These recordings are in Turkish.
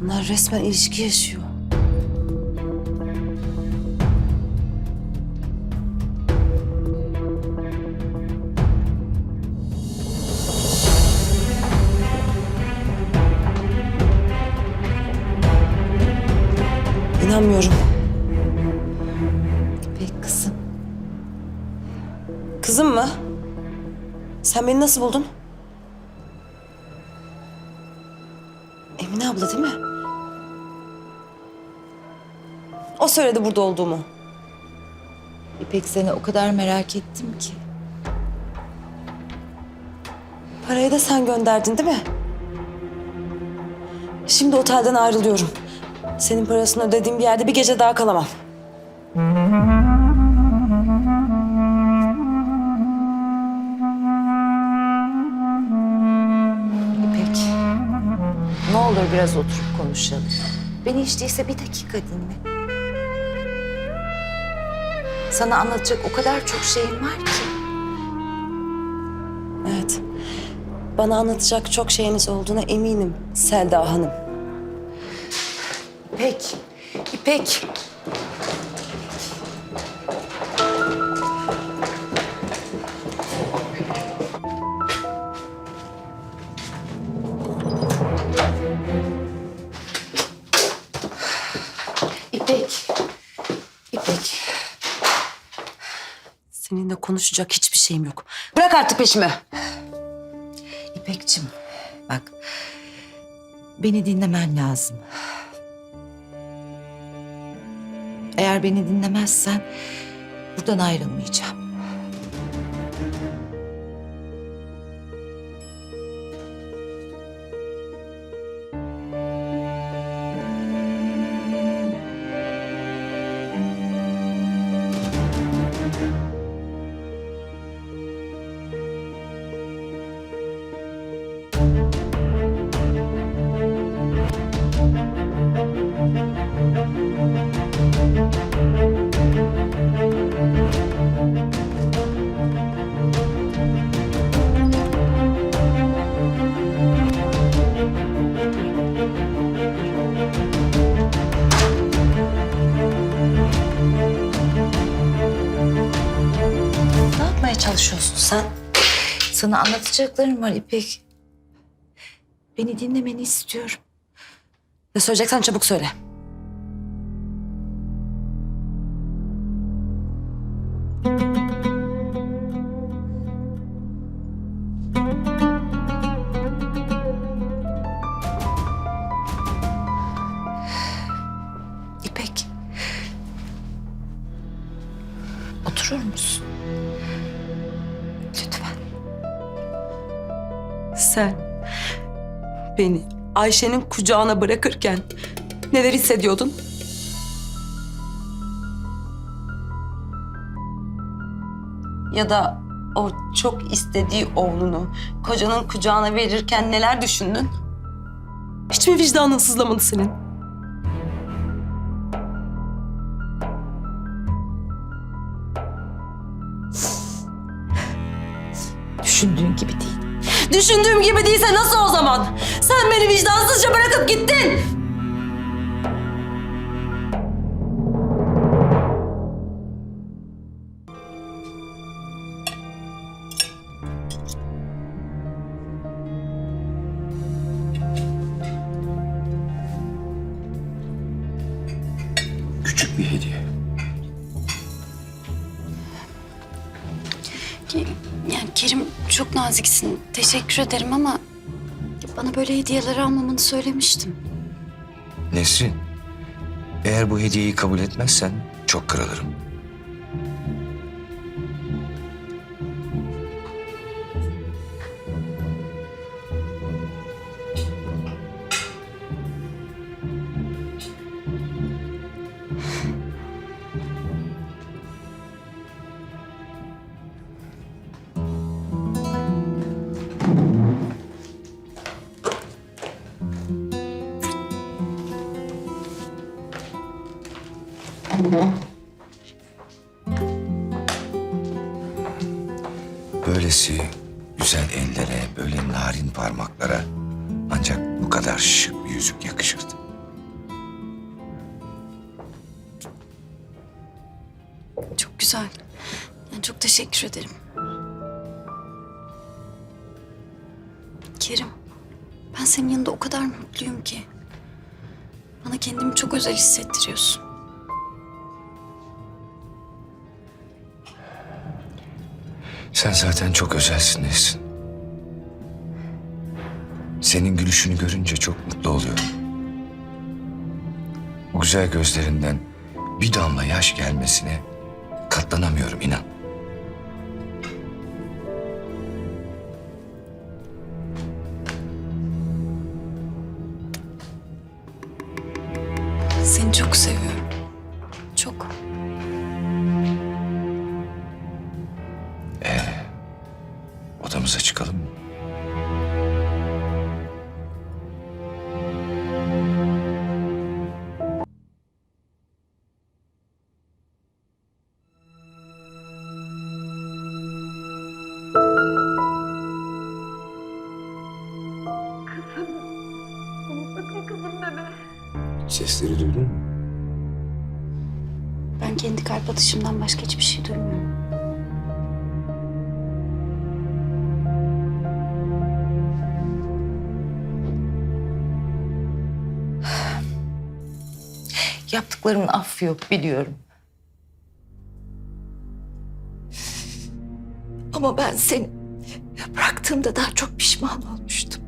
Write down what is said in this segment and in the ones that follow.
Bunlar resmen ilişki yaşıyor. İnanmıyorum. İpek kızım. Kızım mı? Sen beni nasıl buldun? Abla değil mi? O söyledi burada olduğumu. İpek seni o kadar merak ettim ki. Parayı da sen gönderdin değil mi? Şimdi otelden ayrılıyorum. Senin parasını ödediğim bir yerde bir gece daha kalamam. Olur biraz oturup konuşalım. Beni hiç değilse bir dakika dinle. Sana anlatacak o kadar çok şeyim var ki. Evet. Bana anlatacak çok şeyiniz olduğuna eminim Selda Hanım. İpek, İpek. İpek, Seninle konuşacak hiçbir şeyim yok. Bırak artık peşimi. İpekçim, bak. Beni dinlemen lazım. Eğer beni dinlemezsen buradan ayrılmayacağım. Çalışıyorsun sen? Sana anlatacaklarım var İpek. Beni dinlemeni istiyorum. Ne söyleyeceksen çabuk söyle. Sen beni Ayşe'nin kucağına bırakırken neler hissediyordun? Ya da o çok istediği oğlunu kocanın kucağına verirken neler düşündün? Hiç mi vicdanın sızlamadı senin? Düşündüğün gibi değil. Düşündüğüm gibi değilse nasıl o zaman? Sen beni vicdansızca bırakıp gittin. Küçük bir hediye. Kerim çok naziksin. Teşekkür ederim ama bana böyle hediyeler almamanı söylemiştim. Nesrin, eğer bu hediyeyi kabul etmezsen çok kırılırım. Güzel ellere, böyle narin parmaklara ancak bu kadar şık bir yüzük yakışırdı. Çok güzel. Yani çok teşekkür ederim. Kerim, ben senin yanında o kadar mutluyum ki. Bana kendimi çok özel hissettiriyorsun. Sen zaten çok özelsin Nesin. Senin gülüşünü görünce çok mutlu oluyorum. Bu güzel gözlerinden bir damla yaş gelmesine katlanamıyorum inan. Sesleri duydun mu? Ben kendi kalp atışımdan başka hiçbir şey duymuyorum. Yaptıklarımın affı yok biliyorum. Ama ben seni bıraktığımda daha çok pişman olmuştum.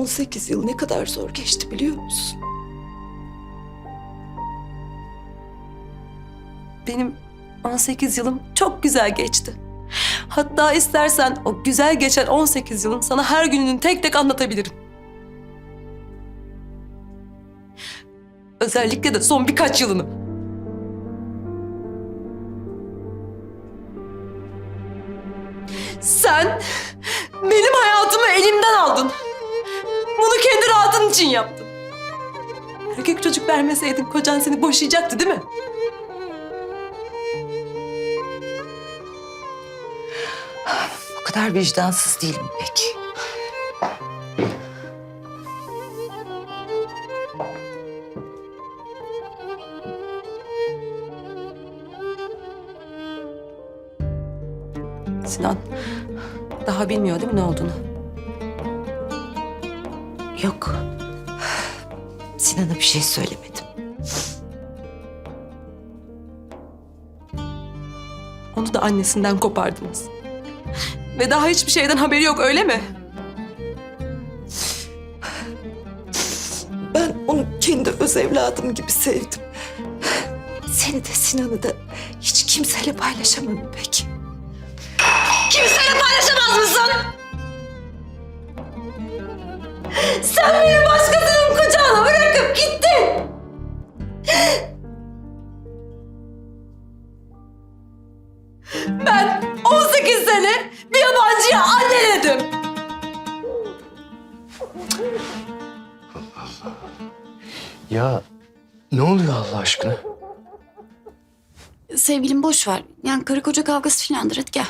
18 yıl ne kadar zor geçti biliyor musun? Benim 18 yılım çok güzel geçti. Hatta istersen o güzel geçen 18 yılın sana her gününü tek tek anlatabilirim. Özellikle de son birkaç yılını. Sen benim hayatımı elimden rahatın için yaptın. Erkek çocuk vermeseydin kocan seni boşayacaktı değil mi? O kadar vicdansız değilim peki. Sinan daha bilmiyor değil mi ne olduğunu? Yok. Sinan'a bir şey söylemedim. Onu da annesinden kopardınız. Ve daha hiçbir şeyden haberi yok öyle mi? Ben onu kendi öz evladım gibi sevdim. Seni de Sinan'ı da hiç kimseyle paylaşamadım peki. Kimseyle paylaşamaz mısın? Sen beni başkasının kucağına bırakıp gittin. Ben 18 sene bir yabancıya anne dedim. Ya ne oluyor Allah aşkına? Sevgilim boş ver. Yani karı koca kavgası filandır. Hadi gel.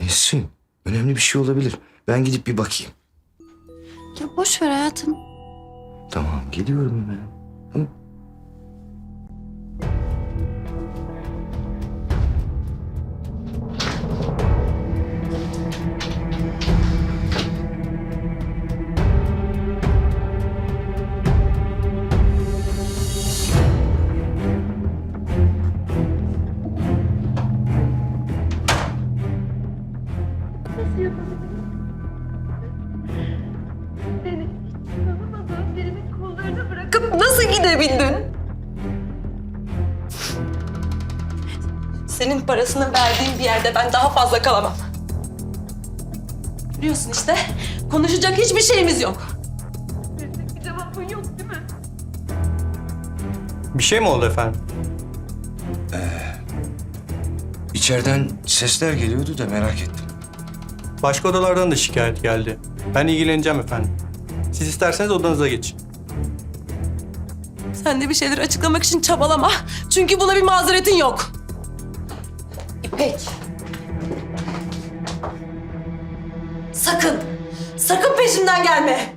Nesin? Önemli bir şey olabilir. Ben gidip bir bakayım. Ya boş ver hayatım. Tamam geliyorum hemen. Gidebildin? Senin parasını verdiğin bir yerde ben daha fazla kalamam. Biliyorsun işte konuşacak hiçbir şeyimiz yok. Bir şey mi oldu efendim? İçeriden sesler geliyordu da merak ettim. Başka odalardan da şikayet geldi. Ben ilgileneceğim efendim. Siz isterseniz odanıza geçin. Sen de bir şeyler açıklamak için çabalama. Çünkü buna bir mazeretin yok. İpek. Sakın, sakın peşimden gelme.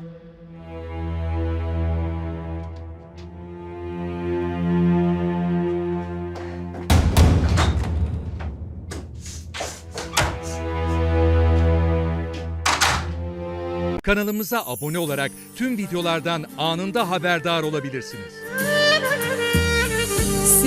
Kanalımıza abone olarak tüm videolardan anında haberdar olabilirsiniz.